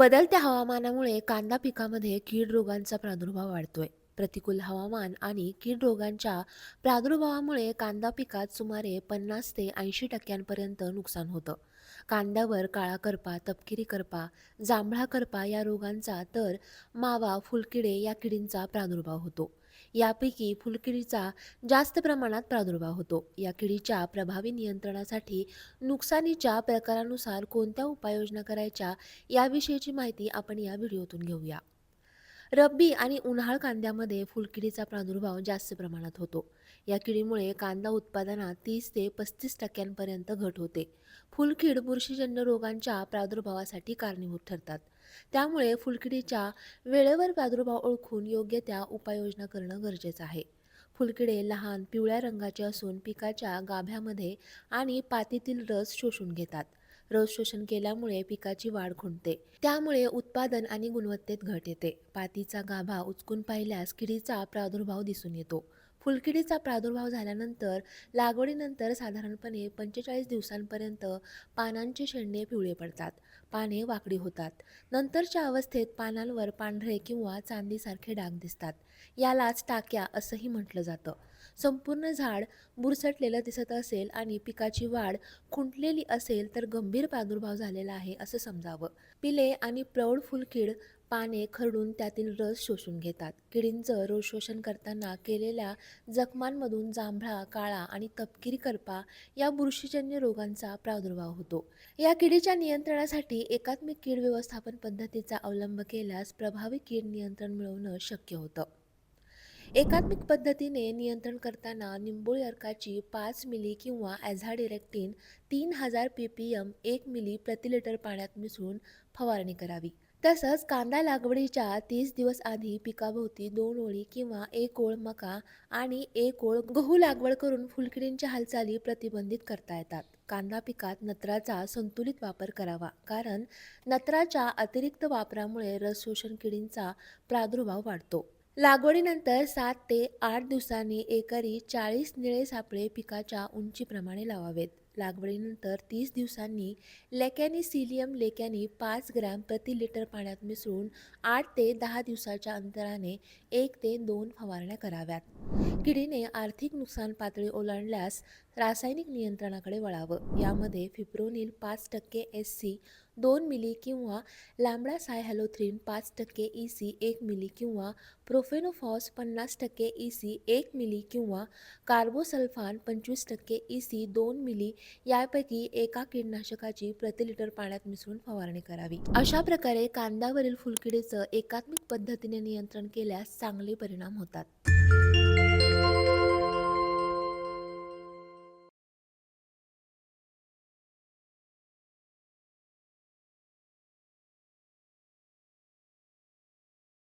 बदलत्या हवामानामुळे कांदा पिकामध्ये कीड रोगांचा प्रादुर्भाव वाढतोय. प्रतिकूल हवामान आणि कीड रोगांच्या प्रादुर्भावामुळे कांदा पिकात सुमारे पन्नास ते ऐंशी टक्क्यांपर्यंत नुकसान होतं. कांद्यावर काळा करपा तपकिरी करपा जांभळा करपा या रोगांचा तर मावा फुलकिडे या किडींचा प्रादुर्भाव होतो. यापैकी फुलकिडीचा जास्त प्रमाणात प्रादुर्भाव होतो. या किडीच्या प्रभावी नियंत्रणासाठी नुकसानीच्या प्रकारानुसार कोणत्या उपाययोजना करायच्या याविषयीची माहिती आपण या व्हिडिओतून घेऊया. रब्बी आणि उन्हाळ कांद्यामध्ये फुलकिडीचा प्रादुर्भाव जास्त प्रमाणात होतो. या किडीमुळे कांदा उत्पादनात तीस ते पस्तीस टक्क्यांपर्यंत घट होते. फुलकीड बुरशीजन्य रोगांच्या प्रादुर्भावासाठी कारणीभूत ठरतात. त्यामुळे फुलकिडीच्या वेळेवर प्रादुर्भाव ओळखून योग्य त्या उपाययोजना करणं गरजेचं आहे. फुलकिडे लहान पिवळ्या रंगाचे असून पिकाच्या गाभ्यामध्ये आणि पातीतील रस शोषून घेतात. रस शोषण केल्यामुळे पिकाची वाढ खुंटते त्यामुळे उत्पादन आणि गुणवत्तेत घट येते. पातीचा गाभा उचकून पाहिल्यास किडीचा प्रादुर्भाव दिसून येतो. फुलकिडीचा प्रादुर्भाव झाल्यानंतर लागवडीनंतर साधारणपणे पंचेचाळीस दिवसांपर्यंत पानांचे शेंडे पिवळे पडतात पाने वाकडी होतात. नंतरच्या अवस्थेत पानांवर पांढरे किंवा चांदीसारखे डाग दिसतात. यालाच टाक्या असंही म्हटलं जातं. संपूर्ण झाड बुरसटलेलं दिसत असेल आणि पिकाची वाढ खुंटलेली असेल तर गंभीर प्रादुर्भाव झालेला आहे असं समजावं. पिले आणि प्रौढ फुलकीड पाने खरडून त्यातील रस शोषून घेतात. किडींचं रोशोषण करताना केलेल्या जखमांमधून जांभळा काळा आणि तपकिरी करपा या बुरशीजन्य रोगांचा प्रादुर्भाव होतो. या किडीच्या नियंत्रणासाठी एकात्मिक कीड व्यवस्थापन पद्धतीचा अवलंब केल्यास प्रभावी कीड नियंत्रण मिळवणं शक्य होतं. एकात्मिक पद्धतीने नियंत्रण करताना निंबोळी अर्काची पाच मिली किंवा ॲझाडिरेक्टिन तीन हजार पी पी एम एक मिली प्रति लिटर पाण्यात मिसळून फवारणी करावी. तसंच कांदा लागवडीच्या तीस दिवस आधी पिकाभोवती दोन ओळी किंवा एक ओळ मका आणि एक ओळ गहू लागवड करून फुलकिडींच्या हालचाली प्रतिबंधित करता येतात. कांदा पिकात नत्राचा संतुलित वापर करावा कारण नत्राच्या अतिरिक्त वापरामुळे रस शोषण किडींचा प्रादुर्भाव वाढतो. लागवडीनंतर सात ते आठ दिवसांनी एकरी चाळीस निळे सापळे पिकाच्या उंचीप्रमाणे लावावेत. लागवडीनंतर तीस दिवसांनी लेकॅनिसिलियम लेकॅनी पाच ग्रॅम प्रति लिटर पाण्यात मिसळून आठ ते दहा दिवसाच्या अंतराने एक ते दोन फवारण्या कराव्यात. किडीने आर्थिक नुकसान पातळी ओलांडल्यास रासायनिक नियंत्रणाकडे वळावं. यामध्ये फिप्रोनिल पाच टक्के एस सी दोन मिली किंवा लांबडा सायहॅलोथ्रिन पाच टक्के ई सी एक मिली किंवा प्रोफेनोफॉस पन्नास टक्के ई सी एक मिली किंवा कार्बोसल्फान पंचवीस टक्के ई सी दोन मिली यापैकी एका कीडनाशकाची प्रति लिटर पाण्यात मिसळून फवारणी करावी. अशा प्रकारे कांद्यावरील फुलकिडीचं एकात्मिक पद्धतीने नियंत्रण केल्यास चांगले परिणाम होतात.